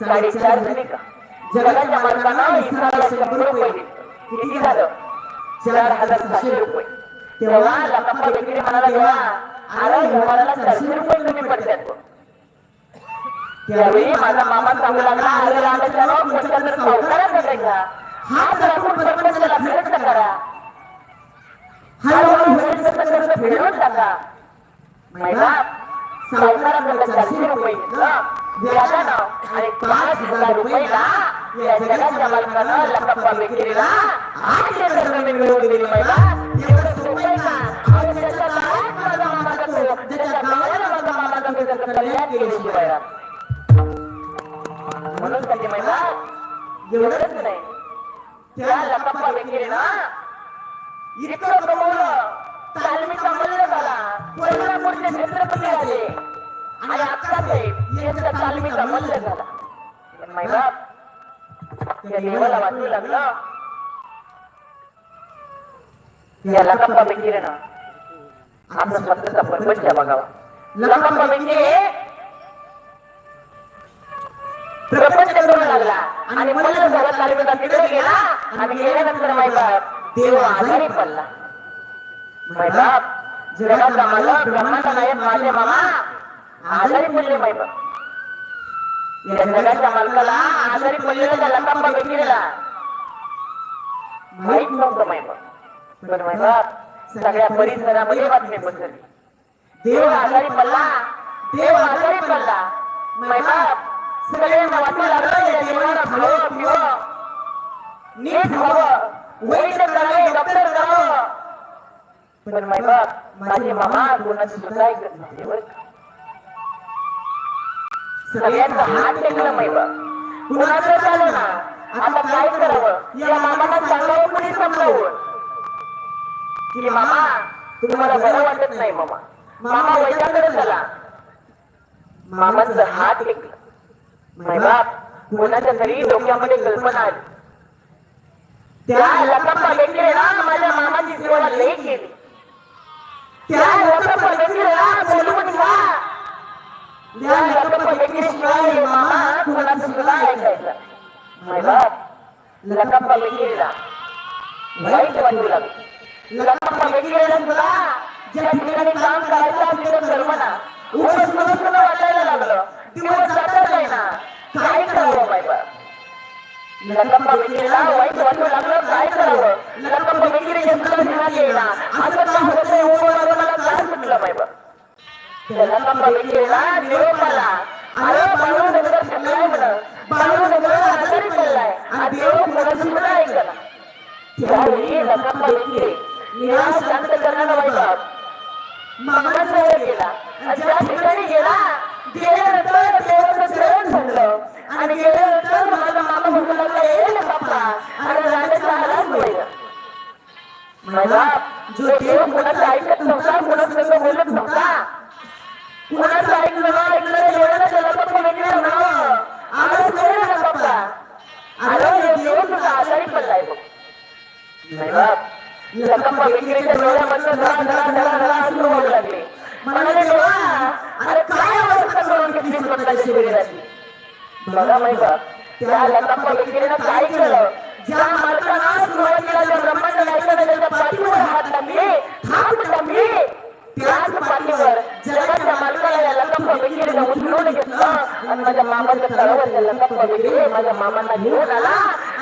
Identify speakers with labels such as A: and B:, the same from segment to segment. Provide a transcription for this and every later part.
A: साडेचार झाले का? जगाच्या मालकांना इस्रायला शंभर रुपये. किती झालं? चार हजार सहाशे रुपये. तेव्हा बेकरी म्हणाला तेव्हा अरे व्यवहाराला चारशे रुपये कमी पडतात. त्यावेळी माझा मामा सांगू लागला राजाच्या राव कोणत्या तर सावकारात भेटायचा हात राखून सरपंचाला फिरत करा. तसं तसं फिरवून टाका महिला सावकाराकडे चारशे रुपये घेतलं आणि पाच हजार रुपयाला या जगाच्या मालकानं लकाप्पा विक्रीला आठ एकर मिळवून दिली महिला एवढं सोपं आणि त्याच्या गावात माझा मामा त्याच्या गावाला माझा मामा कल्याण म्हणून महिला एवढंच नाही. त्या लकाप्पा बेकरीनं इतकं कमवलं. तालमीचा मल्ल झाला. कोल्हापूरचे छत्रपती आले आणि आता ते यांचा तालमीचा मल्ल झाला. पण महिला त्या देवाला वाचू लागलं. या लकाप्पा बेकिरेनं आपला स्वतःचा प्रपंच बघावा. लकाप्पा बेकिरे प्रपंच करू लागला. आणि मल्ल झाला तालमीचा तिकडे गेला आणि गेल्यानंतर महिला देव आजारी पडला. मैबाप जगाचा मालक ब्रह्माचा नायक माझे मामा. आजारी पडले मैबाप या जगाच्या मालकाला आजारी पडलेला त्या लकांबा बेकिरीला माहीत नव्हतं मैबाप पण मैबाप सगळ्या परिसरामध्ये बातमी पसरली देव आजारी पडला. देव आजारी पडला. मैबाप सगळे वाटू लागलं या देवाला खावं पिवं. नीट व्हावं वैद्य करावे डॉक्टर करावं. पण बाप माझे मामा कोणाची सुद्धा ऐकत नव्हते. सगळ्यांचं हात टेकलं माय बाप कुणाचं झालं ना आता काय करावं? या मामाला सांगावं कुणी समजावं? की मामा तुम्हाला बरं वाटत नाही मामा. मामा वैद्याकडे झाला. मामाचं हात टेकलं. माय बाप कोणाच्या तरी डोक्यामध्ये कल्पना आली. त्या लकाप्पा ना माझ्या मामाची जीवाला लई केली. त्या लकाप्पा बेकरीला बोलवून घ्या त्या लकाप्पा बेकरीशिवाय मामा कोणाचं सुद्धा ऐकायचा माय बाप लकाप्पा बेकरीला वाईट वाटू लागली लकाप्पा बेकरीला सुद्धा ज्या ठिकाणी काम करायचं तिथं कल्पना उगाच मला सुद्धा वाटायला लागलं दिवस जाता ना काय करावं माय बाप लकाप्पा बेकरीला वाईट वाटू लागलं काय करावं लकाप्पा बेकरी यंत्र घेण्यात येईना अरे बाळू नगर बाळू नगर आजारी पडलाय आणि देव कोणाचं सुद्धा ऐकला. त्यावेळी लकाप्पा बेकरी निराश शांत करणारा बाई गेला. आणि ज्या ठिकाणी गेला गेल्यानंतर देवाचं आणि गेल्यानंतर माझा मामा म्हणू लागला ए बाप्पा आणि राजाचा आलाच बोलला. जो देव कोणाचं ऐकत नव्हता कोणाचं बोलत नव्हता. ऐकलं ऐकलं एवढं लकप्पा विक्रीच्या डोळ्यामधनं लागले. म्हणाले देवा अरे काय अवस्था करून घेतली स्वतःची बघा माहिती त्या काय केलं? ज्या सुरुवातीला त्या ब्रह्मांड त्याच्या पाठीवर हात त्याच पाठीवर जगाच्या मालकाला उचलून घेतलं. आणि माझ्या मामाच्या तळावर त्या माझ्या मामांना घेऊन आला.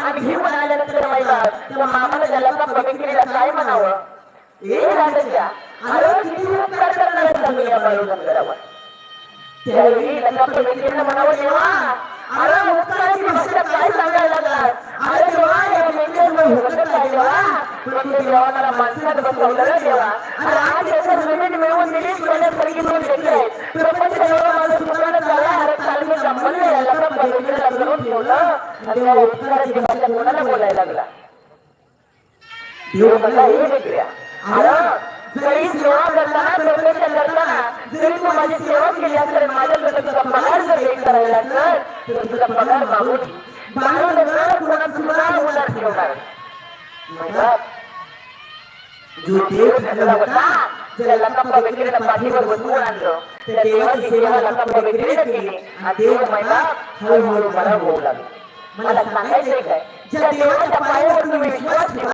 A: आणि घेऊन आल्यानंतर महिला त्या मामाला त्या काय म्हणावं? ए राजाच्या अरे किती उपकार करणार आहेस तुम्ही या बाळूगंधरावर त्यावेळी लग्नाचं व्यक्तीनं म्हणावं देवा अरे उत्तराची भाषा काय सांगायला लागला? अरे देवा या मेंढ्यांवर हुकत आहे देवा पण ते देवा मला माणसात बसवलं रे देवा अरे आज याचं जमीन मिळवून दिली सोन्यासारखी दोन लेकरं आहेत. प्रपंच देव म्हणला हे वेगळ्या जरी सेवा करताना प्रपंच करताना जरी तू माझी सेवा केली असेल माझ्याकडे तुझा पगार जर हे करायला तर तुझा पगार मागून बाळू नगर कोणा सुद्धा होणार ठेवणार जो। देव ठरला होता ज्या लकाप्पा बेकरीला पाठीवर बसवून आणलं त्या देवाची सेवा लकाप्पा बेकरीने केली आणि देव हळूहळू मला होऊ लागला मला सांगायचंय काय ज्या देवाच्या पायावर तुम्ही विश्वास